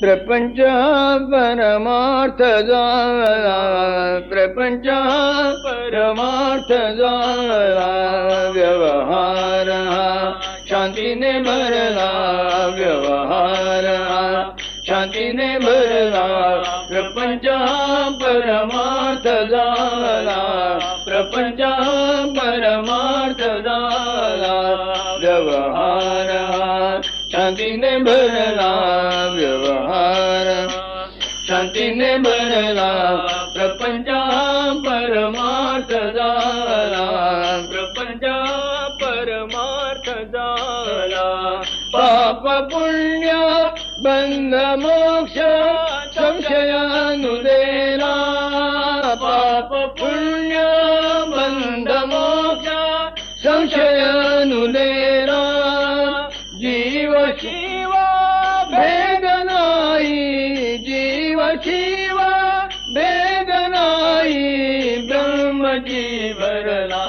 प्रपञ्चामारा प्रपञ्चा परमर्थ व्यवहार व्यवहारः ने व्यवहारः व्यवहार शान्ति ने भरला प्रपञ्चामारा व्यवहारः शांतीने भरला व्यवहार शांतीने भरला प्रपंचा परमार्थ झाला प्रपंचा परमार्थ झाला पाप पुण्य बंद मोक्ष संशयानुदेला पाप पुण्य જીવો ભેદ નહી જીવો કીવો ભેદ નહી બ્રહ્મ જીવરલા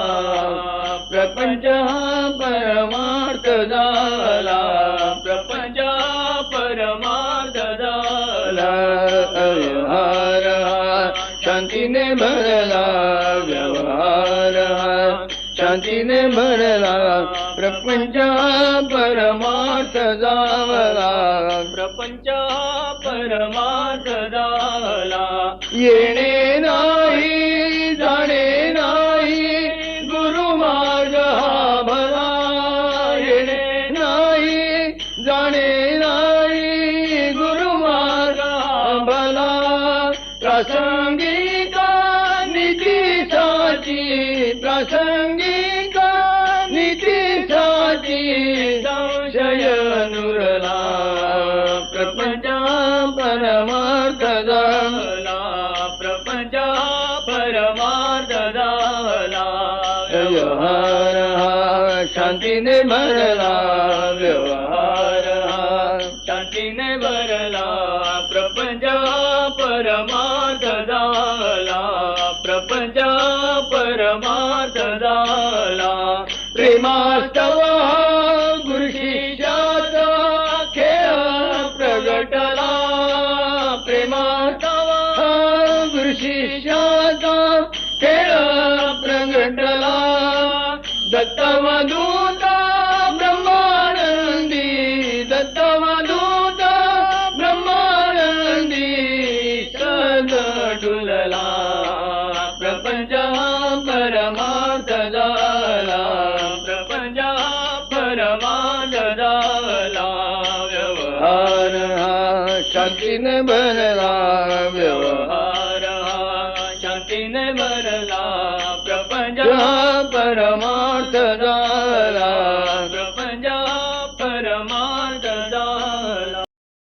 પ્રપંચા પરમાર્ત નાલા પ્રપંચા પરમા દદલા યહરહા શાંતિ ને મરલા વ્યવહારા शांतीने भरला प्रपंच परमात जावला प्रपंच परमात जावला येणे नाही जाणे नाही गुरु मार्ग हा भला येणे नाही जाणे नाही गुरु मार्ग भला प्रसंगी निधी साची प्रसंगी દાના પ્રપંચા પરમાર્થ દાના વ્યવહાર શાંતિ ને ભરલા વ્યવહાર શાંતિ ને ભરલા પ્રપંચા પરમાર્થ दत्त ब्रह्माणी दत्त माधुता ब्रह्माणी डुलला प्रपजा प्रपजाला व्यवहार भरला व्यवहारा न भरला परमार्थ